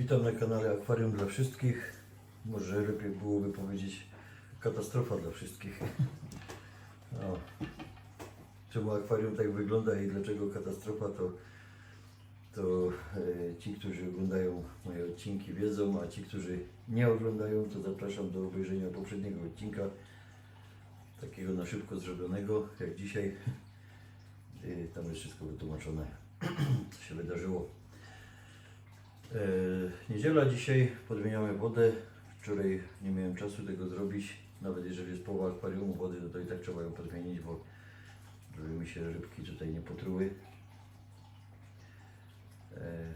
Witam na kanale Akwarium dla wszystkich. Może lepiej byłoby powiedzieć katastrofa dla wszystkich. No. Czemu akwarium tak wygląda i dlaczego katastrofa, to, to e, ci, którzy oglądają moje odcinki wiedzą, a ci, którzy nie oglądają, to zapraszam do obejrzenia poprzedniego odcinka, takiego na szybko zrobionego, jak dzisiaj. E, tam jest wszystko wytłumaczone, co się wydarzyło. E, Niedziela dzisiaj, podmieniamy wodę. Wczoraj nie miałem czasu tego zrobić. Nawet jeżeli jest połowa akwariumu wody, to i tak trzeba ją podmienić, bo żeby mi się rybki tutaj nie potruły. E,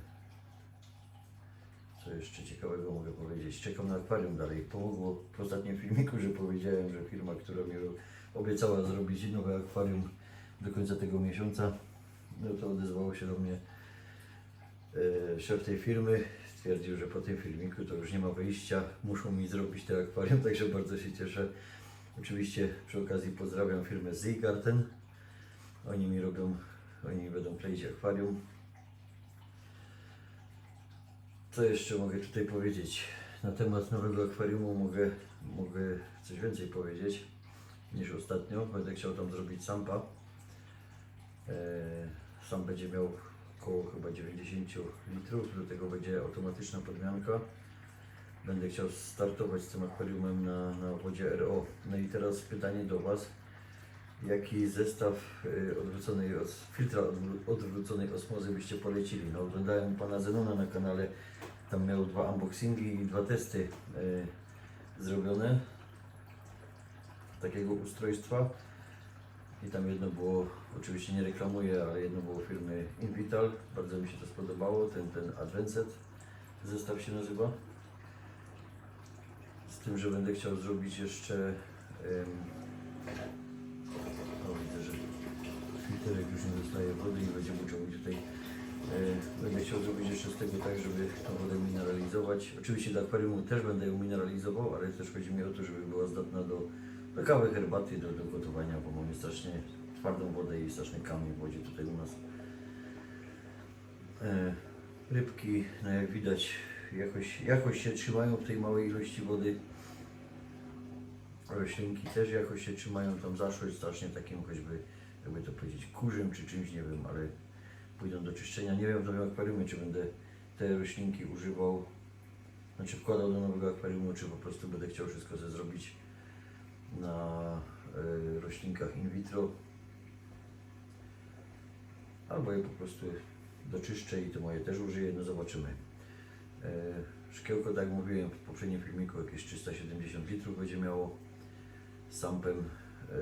Co jeszcze ciekawego mogę powiedzieć? Czekam na akwarium dalej. Pomogło w ostatnim filmiku, że powiedziałem, że firma, która mi obiecała zrobić nowe akwarium do końca tego miesiąca, no to odezwało się do mnie szef tej firmy stwierdził, że po tym filmiku to już nie ma wyjścia, muszą mi zrobić te akwarium, także bardzo się cieszę. Oczywiście przy okazji pozdrawiam firmę Seagarten. Oni mi robią, oni mi będą kleić akwarium. Co jeszcze mogę tutaj powiedzieć? Na temat nowego akwariumu mogę, mogę coś więcej powiedzieć niż ostatnio. Będę chciał tam zrobić sampa. E, Sam będzie miał około chyba 90 litrów, do tego będzie automatyczna podmianka. Będę chciał startować z tym akwariumem na, na wodzie RO. No i teraz pytanie do Was. Jaki zestaw y, odwróconej os, filtra odwró- odwróconej osmozy byście polecili? No, oglądałem pana Zenona na kanale, tam miał dwa unboxingi i dwa testy y, zrobione takiego ustrojstwa. I tam jedno było, oczywiście nie reklamuję, ale jedno było firmy Invital. Bardzo mi się to spodobało, ten, ten Advanced zestaw się nazywa. Z tym, że będę chciał zrobić jeszcze. em, o, widzę, że filterek już nie dostaje wody i będzie musiał tutaj. e, Będę chciał zrobić jeszcze z tego tak, żeby tą wodę mineralizować. Oczywiście do akwariumu też będę ją mineralizował, ale też chodzi mi o to, żeby była zdatna do, do kawy, herbaty, do, do gotowania, bo mamy strasznie twardą wodę i straszny kamień w wodzie tutaj u nas. E, Rybki, no jak widać, jakoś, jakoś się trzymają w tej małej ilości wody. Roślinki też jakoś się trzymają, tam zaszłość strasznie takim choćby, jakby to powiedzieć, kurzem czy czymś, nie wiem, ale pójdą do czyszczenia. Nie wiem w nowym akwariumie, czy będę te roślinki używał, znaczy wkładał do nowego akwariumu, czy po prostu będę chciał wszystko ze zrobić na y, roślinkach in vitro. Albo je po prostu doczyszczę i to moje też użyję, no zobaczymy. E, Szkiełko, tak jak mówiłem w poprzednim filmiku, jakieś 370 litrów będzie miało sampem e,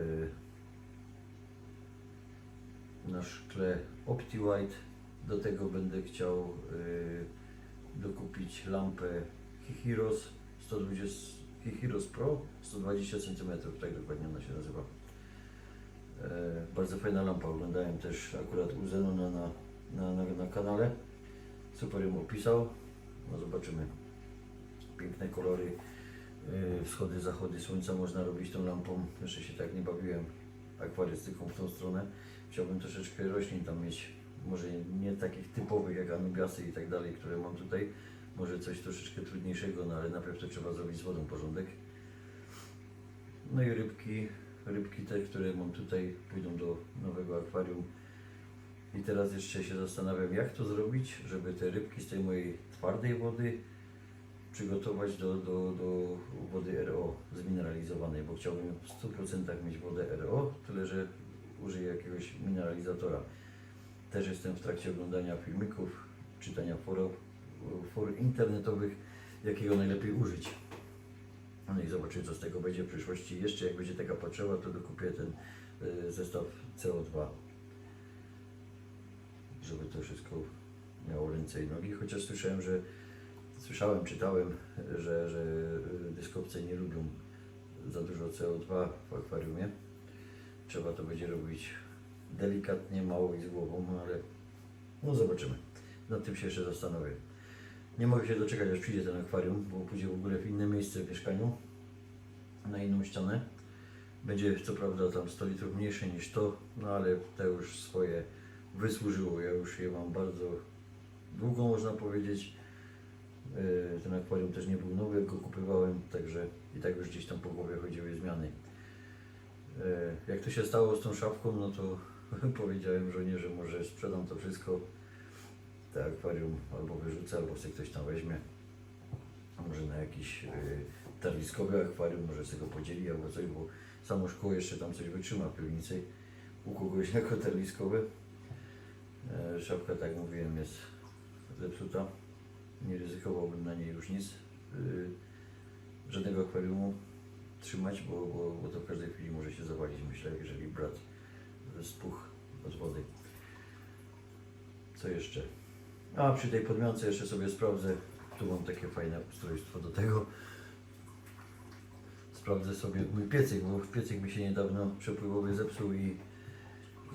na szkle OptiWhite. Do tego będę chciał dokupić lampę Hihiros 120 Hihiros Pro 120 cm, tak dokładnie ona się nazywa. E, Bardzo fajna lampa, oglądałem też akurat u Zenona na, na, na, na kanale. Super ją opisał. No zobaczymy. Piękne kolory, yy, wschody, zachody słońca można robić tą lampą. Jeszcze się tak nie bawiłem akwarystyką w tą stronę. Chciałbym troszeczkę roślin tam mieć. Może nie takich typowych jak anubiasy i tak dalej, które mam tutaj. Może coś troszeczkę trudniejszego, no ale najpierw to trzeba zrobić z wodą porządek. No i rybki, rybki te, które mam tutaj, pójdą do nowego akwarium. I teraz jeszcze się zastanawiam, jak to zrobić, żeby te rybki z tej mojej twardej wody przygotować do, do, do wody RO zmineralizowanej, bo chciałbym w 100% mieć wodę RO, tyle że użyję jakiegoś mineralizatora. Też jestem w trakcie oglądania filmików, czytania forów, for internetowych, jakiego najlepiej użyć. No i zobaczymy, co z tego będzie w przyszłości. Jeszcze jak będzie taka potrzeba, to dokupię ten y, zestaw CO2 żeby to wszystko miało ręce i nogi, chociaż słyszałem, że słyszałem, czytałem, że, że y, dyskowce nie lubią za dużo CO2 w akwariumie. Trzeba to będzie robić delikatnie, mało i z głową, ale no zobaczymy. Nad tym się jeszcze zastanowię. Nie mogę się doczekać, aż przyjdzie ten akwarium, bo pójdzie w ogóle w inne miejsce w mieszkaniu, na inną ścianę. Będzie co prawda tam 100 litrów mniejsze niż to, no ale te już swoje wysłużyło. Ja już je mam bardzo długo, można powiedzieć. E, Ten akwarium też nie był nowy, go kupywałem, także i tak już gdzieś tam po głowie chodziły zmiany. E, Jak to się stało z tą szafką, no to powiedziałem żonie, że może sprzedam to wszystko, te akwarium albo wyrzucę, albo sobie ktoś tam weźmie. Może na jakiś y, akwarium, może sobie go podzieli albo coś, bo samo szkło jeszcze tam coś wytrzyma w piwnicy u kogoś jako tarliskowe. E, Szafka, tak mówiłem, jest zepsuta. Nie ryzykowałbym na niej już nic, y, żadnego akwariumu trzymać, bo, bo, bo to w każdej chwili może się zawalić, myślę, jeżeli brat spuch od wody. Co jeszcze? A przy tej podmiance jeszcze sobie sprawdzę. Tu mam takie fajne ustrojstwo do tego. Sprawdzę sobie mój piecyk, bo piecyk mi się niedawno przepływowy zepsuł i,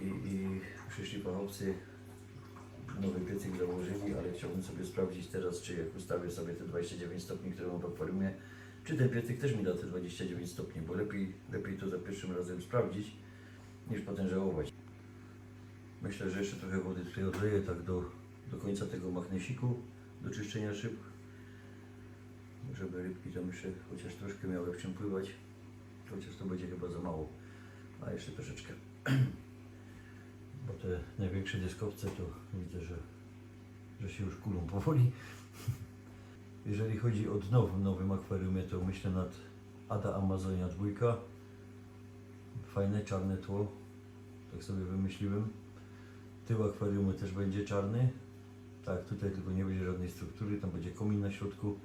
i, i przyszli fachowcy nowy piecyk założyli, ale chciałbym sobie sprawdzić teraz, czy jak ustawię sobie te 29 stopni, które mam w akwariumie, czy ten piecyk też mi da te 29 stopni, bo lepiej, lepiej to za pierwszym razem sprawdzić, niż potem żałować. Myślę, że jeszcze trochę wody tutaj odleję tak do, do końca tego magnesiku, do czyszczenia szyb, żeby rybki tam jeszcze chociaż troszkę miały w czym pływać, chociaż to będzie chyba za mało, a jeszcze troszeczkę. Bo te największe dyskowce to widzę, że, że się już kulą powoli. Jeżeli chodzi o dno w nowym akwariumie, to myślę nad Ada Amazonia dwójka. Fajne czarne tło, tak sobie wymyśliłem. Tył akwariumu też będzie czarny. Tak, tutaj tylko nie będzie żadnej struktury, tam będzie komin na środku.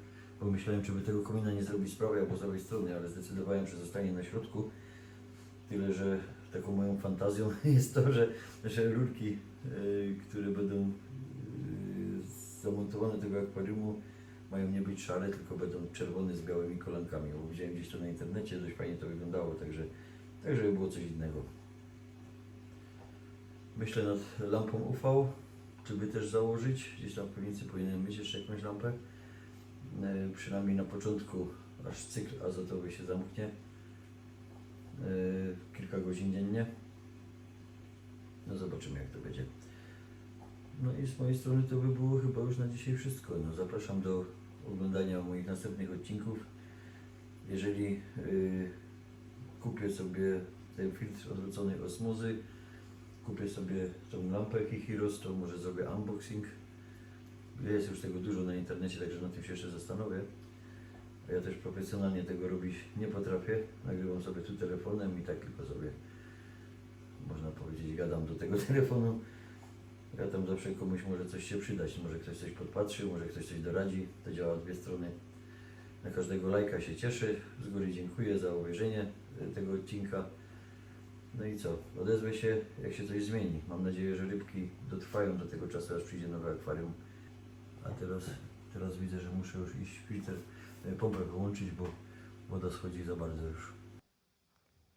Pomyślałem, czy by tego komina nie zrobić z prawej albo z lewej strony, ale zdecydowałem, że zostanie na środku. Tyle, że taką moją fantazją jest to, że, że rurki, y, które będą y, zamontowane tego akwariumu, mają nie być szare, tylko będą czerwone z białymi kolankami. Bo widziałem gdzieś to na internecie, dość fajnie to wyglądało, także, tak żeby było coś innego. Myślę nad lampą UV, czy by też założyć. Gdzieś tam w piwnicy powinienem mieć jeszcze jakąś lampę. E, Przynajmniej na początku, aż cykl azotowy się zamknie. E, Kilka godzin dziennie. No zobaczymy jak to będzie. No i z mojej strony to by było chyba już na dzisiaj wszystko. No, zapraszam do oglądania moich następnych odcinków. Jeżeli y, kupię sobie ten filtr odwróconej osmozy, kupię sobie tą lampę Kihiros, to może zrobię unboxing. Jest już tego dużo na internecie, także na tym się jeszcze zastanowię. Ja też profesjonalnie tego robić nie potrafię. Nagrywam sobie tu telefonem i tak tylko sobie, można powiedzieć, gadam do tego telefonu. Ja tam zawsze komuś może coś się przydać, może ktoś coś podpatrzy, może ktoś coś doradzi. To działa dwie strony. Na każdego lajka się cieszę. Z góry dziękuję za obejrzenie tego odcinka. No i co? Odezwę się, jak się coś zmieni. Mam nadzieję, że rybki dotrwają do tego czasu, aż przyjdzie nowe akwarium. A teraz, teraz widzę, że muszę już iść filtr, e, pompę wyłączyć, bo woda schodzi za bardzo już.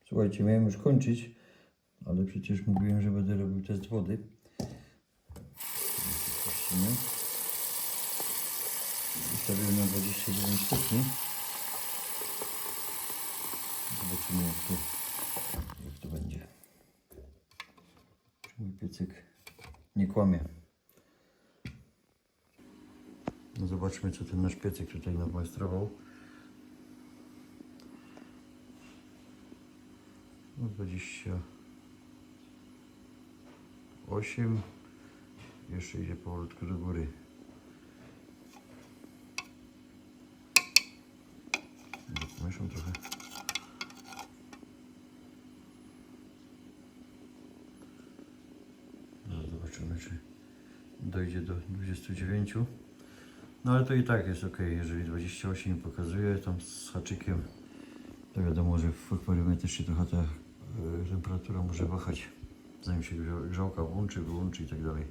Słuchajcie, miałem już kończyć, ale przecież mówiłem, że będę robił test wody. Puścimy. Ustawiłem na 29 stopni. Zobaczymy jak to, jak to będzie. Czy mój piecyk nie kłamie. No zobaczmy co ten nasz piecyk tutaj nam majstrował. No 28 jeszcze idzie powolutku do góry. Pomieszam trochę. No, zobaczymy, czy dojdzie do 29. No ale to i tak jest ok, jeżeli 28 pokazuje tam z haczykiem, to wiadomo, że w akwariumie trochę ta e, temperatura może wahać, zanim się grza- grzałka włączy, wyłączy i tak dalej.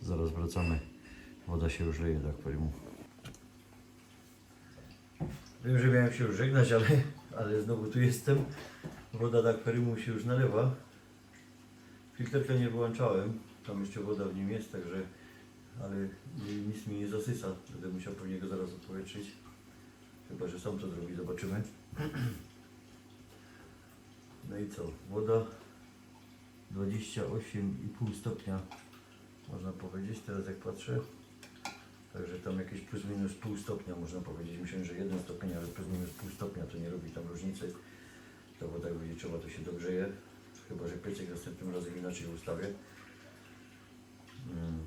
Zaraz wracamy. Woda się już leje do akwariumu. Wiem, że miałem się już żegnać, ale, ale znowu tu jestem. Woda do akwariumu się już nalewa. Filterka nie wyłączałem. Tam jeszcze woda w nim jest, także ale nic mi nie zasysa. Będę musiał pewnie go zaraz odpowietrzyć. Chyba, że sam to zrobi, zobaczymy. No i co? Woda 28,5 stopnia można powiedzieć, teraz jak patrzę. Także tam jakieś plus minus pół stopnia można powiedzieć. Myślę, że jeden stopień, ale plus minus pół stopnia to nie robi tam różnicy. Ta woda jak będzie trzeba, to się dogrzeje. Chyba, że piecek następnym razem inaczej ustawię. Mm.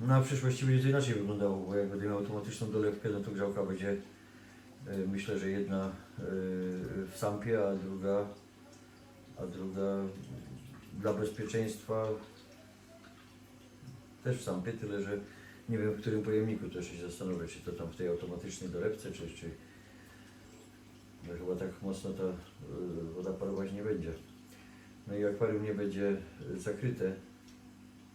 No a w przyszłości będzie to inaczej wyglądało, bo jak będę miał automatyczną dolewkę, no to grzałka będzie y, myślę, że jedna y, w sampie, a druga a druga dla bezpieczeństwa też w sampie, tyle że nie wiem w którym pojemniku też się zastanowię, czy to tam w tej automatycznej dolewce, czy, czy no chyba tak mocno ta y, woda parować nie będzie. No i akwarium nie będzie y, zakryte.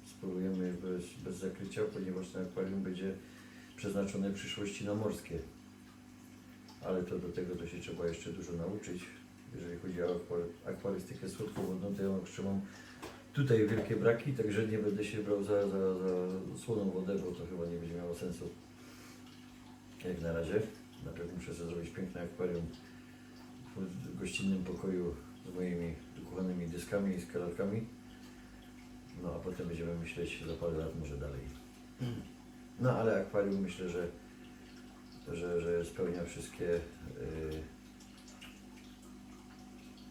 Spróbujemy bez, bez zakrycia, ponieważ ten akwarium będzie przeznaczone w przyszłości na morskie. Ale to do tego to się trzeba jeszcze dużo nauczyć. Jeżeli chodzi o akwa- akwarystykę słodkowodną, to ja jeszcze mam tutaj wielkie braki, także nie będę się brał za, za, za słoną wodę, bo to chyba nie będzie miało sensu. Jak na razie. Najpierw muszę sobie zrobić piękne akwarium w gościnnym pokoju z moimi ukochanymi dyskami i skalatkami. No a potem będziemy myśleć za parę lat może dalej. No ale akwarium myślę, że, że, że spełnia wszystkie yy,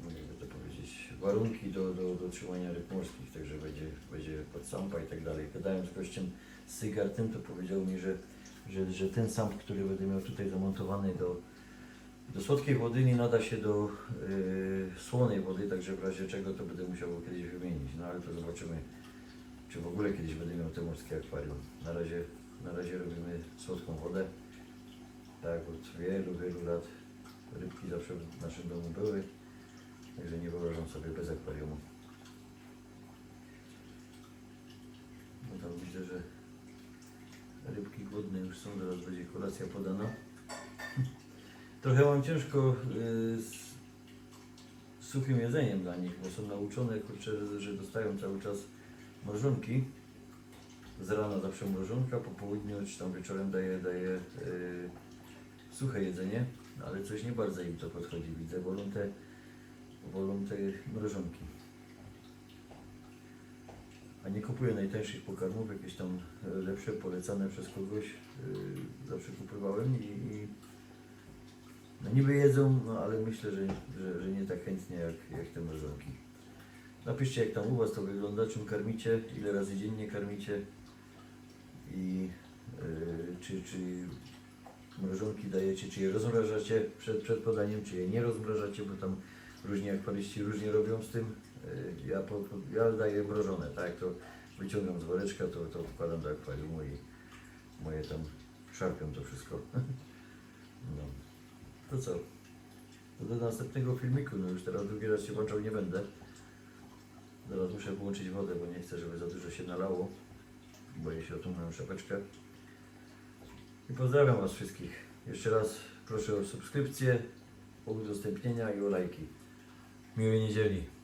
no jakby to powiedzieć, warunki do, do, do trzymania ryb morskich, także będzie, będzie podsampa i tak dalej. Gadałem z gościem z Sygartem, to powiedział mi, że, że, że ten samp, który będę miał tutaj zamontowany do, do słodkiej wody nie nada się do yy, słonej wody, także w razie czego to będę musiał kiedyś wymienić. No ale to zobaczymy, czy w ogóle kiedyś będę miał te morskie akwarium. Na razie, na razie robimy słodką wodę. Tak, od wielu, wielu lat rybki zawsze w naszym domu były, także nie wyobrażam sobie bez akwariumu. No tam widzę, że rybki głodne już są, zaraz będzie kolacja podana. Trochę mam ciężko y, z suchym jedzeniem dla nich, bo są nauczone, kurczę, że, dostają cały czas mrożonki. Z rana zawsze mrożonka, po południu czy tam wieczorem daje, daje y, suche jedzenie, no ale coś nie bardzo im to podchodzi, widzę, wolą te, wolą te mrożonki. A nie kupuję najtańszych pokarmów, jakieś tam lepsze, polecane przez kogoś, y, zawsze kupowałem i, i no niby jedzą, no ale myślę, że, że, że nie tak chętnie jak, jak te mrożonki. Napiszcie jak tam u Was to wygląda, czym karmicie, ile razy dziennie karmicie i yy, czy, czy mrożonki dajecie, czy je rozmrażacie przed, przed podaniem, czy je nie rozmrażacie, bo tam różni akwaryści różnie robią z tym. Yy, ja, po, ja daję mrożone, tak, to wyciągam z woreczka, to, to wkładam do akwariumu i moje tam szarpią to wszystko. no. To co? To do następnego filmiku, no już teraz drugi raz się włączał nie będę. Zaraz muszę włączyć wodę, bo nie chcę, żeby za dużo się nalało. Boję się o tą moją szapeczkę. I pozdrawiam Was wszystkich. Jeszcze raz proszę o subskrypcję, o udostępnienia i o lajki. Miłej niedzieli.